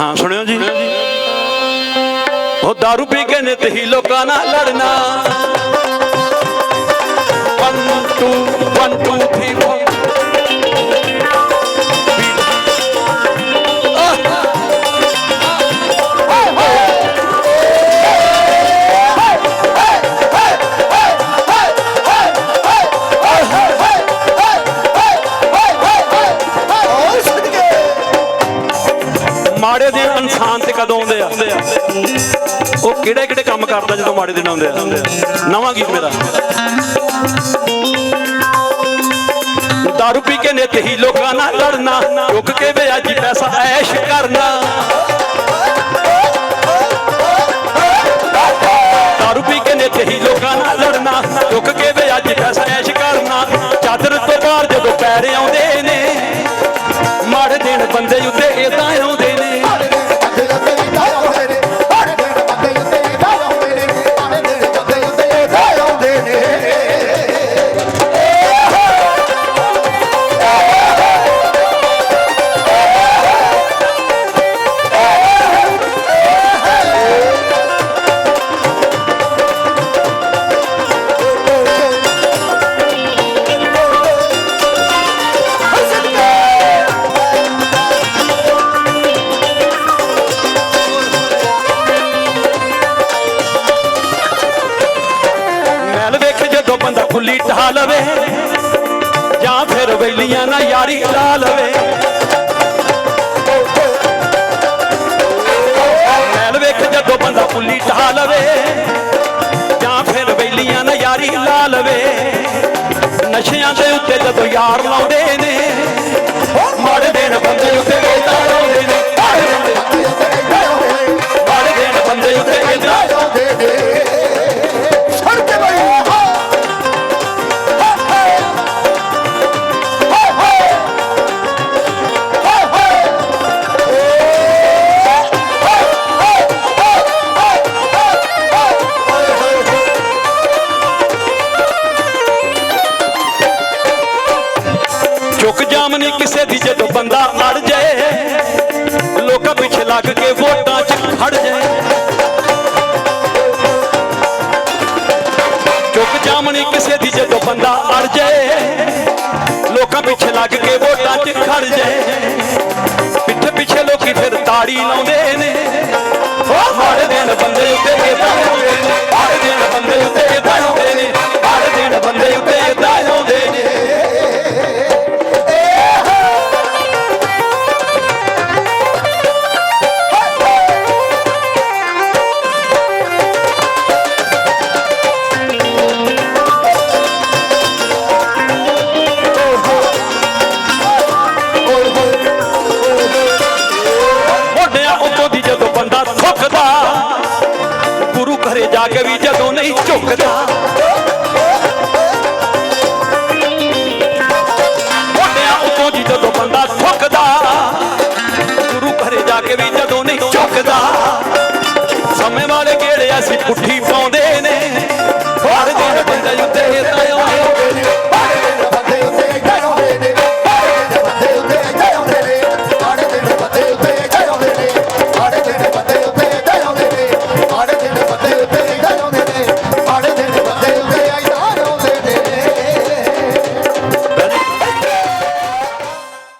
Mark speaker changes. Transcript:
Speaker 1: ਹਾਂ ਸੁਣਿਓ ਜੀ। ਉਹ दारू ਪੀ ਕੇ ਨਿਤ ਹੀ ਲੋਕਾਂ ਨਾਲ ਲੜਨਾ। ਮਾੜੇ ਦਿਨ ਇਨਸਾਨ ਤੇ ਕਦੋਂ ਆਉਂਦੇ ਆ? ਉਹ ਕਿਹੜੇ ਕਿਹੜੇ ਕੰਮ ਕਰਦਾ ਜਦੋਂ ਮਾੜੇ ਦਿਨ ਆਉਂਦੇ ਆ? ਨਵਾਂ ਗੀਤ ਮੇਰਾ। ਦਾਰੂ ਪੀ ਕੇ ਨਿਤ ਹੀ ਲੋਕਾਂ ਨਾਲ ਲੜਨਾ, ਰੁਕ ਕੇ ਵਿਆਜੀ ਪੈਸਾ ਐਸ਼ ਕਰਨਾ। ਦਾਰੂ ਪੀ ਕੇ ਨਿਤ ਹੀ ਲੋਕਾਂ ਨਾਲ ਲੜਨਾ, ਰੁਕ ਕੇ ਵਿਆਜੀ ਪੈਸਾ ਐਸ਼ ਕਰਨਾ। ਚਾਦਰ ਤੋਂ ਬਾਹਰ ਜਦੋਂ ਪੈਰ ਆਉਂਦੇ ਨੇ, ਮਾੜੇ ਦਿਨ ਬੰਦੇ ਉੱਤੇ ਇਦਾਂ ਵੇਖ ਬੰਦਾ ਖੁੱਲੀ ਢਾ ਲਵੇ, ਜਾਂ ਫਿਰ ਵੈਲੀਆਂ ਨਾਲ ਯਾਰੀ ਲਾ ਲਵੇ। ਮੈਲ ਵੇਖ ਜਦੋਂ ਬੰਦਾ ਖੁੱਲੀ ਢਾਹ ਲਵੇ, ਜਾਂ ਫਿਰ ਵੈਲੀਆਂ ਨਾਲ ਯਾਰੀ ਲਾ ਲਵੇ। ਨਸ਼ਿਆਂ ਦੇ ਉੱਤੇ ਜਦੋਂ ਯਾਰ ਲਾਉਂਦੇ ਨੇ ਮਾੜੇ ਦਿਨ ਬੰਦੇ ਉੱਤੇ ਚੁੱਕ ਕਿਸੇ ਦੀ ਜਦੋਂ ਬੰਦਾ ਅੜ ਜਾਏ, ਲੋਕਾਂ ਪਿੱਛੇ ਲੱਗ ਕੇ ਵੋਟਾਂ 'ਚ ਖੜ ਜਾਏ। ਚੁੱਕ ਜਾਮਨੀ ਕਿਸੇ ਦੀ ਜਦੋਂ ਬੰਦਾ ਅੜ ਜਾਏ, ਲੋਕਾਂ ਪਿੱਛੇ ਲੱਗ ਕੇ ਵੋਟਾਂ 'ਚ ਖੜ ਜਾਏ। ਪਿੱਛੇ ਪਿੱਛੇ ਲੋਕੀ ਫਿਰ ਤਾੜੀ ਲਾਉਂਦੇ ਨੇ। ਉਹ ਮਾੜੇ ਦਿਨ ਬੰਦੇ ਉੱਤੇ ਇਦਾਂ ਆਉਂਦੇ ਨੇ ਦਿਨ ਬੰਦੇ ਘਰੇ ਜਾ ਕੇ ਵੀ ਜਦੋਂ ਨਹੀਂ ਝੁਕਦਾ। ਮੋਢਿਆਂ ਉੱਤੋਂ ਜੀ ਜਦੋਂ ਬੰਦਾ ਸੁੱਕਦਾ, ਗੁਰੂ ਘਰੇ ਜਾ ਕੇ ਵੀ ਜਦੋਂ ਨਹੀਂ ਝੁਕਦਾ। ਸਮੇਂ ਵਾਲੇ ਕਿਹੜੇ ਅਸੀਂ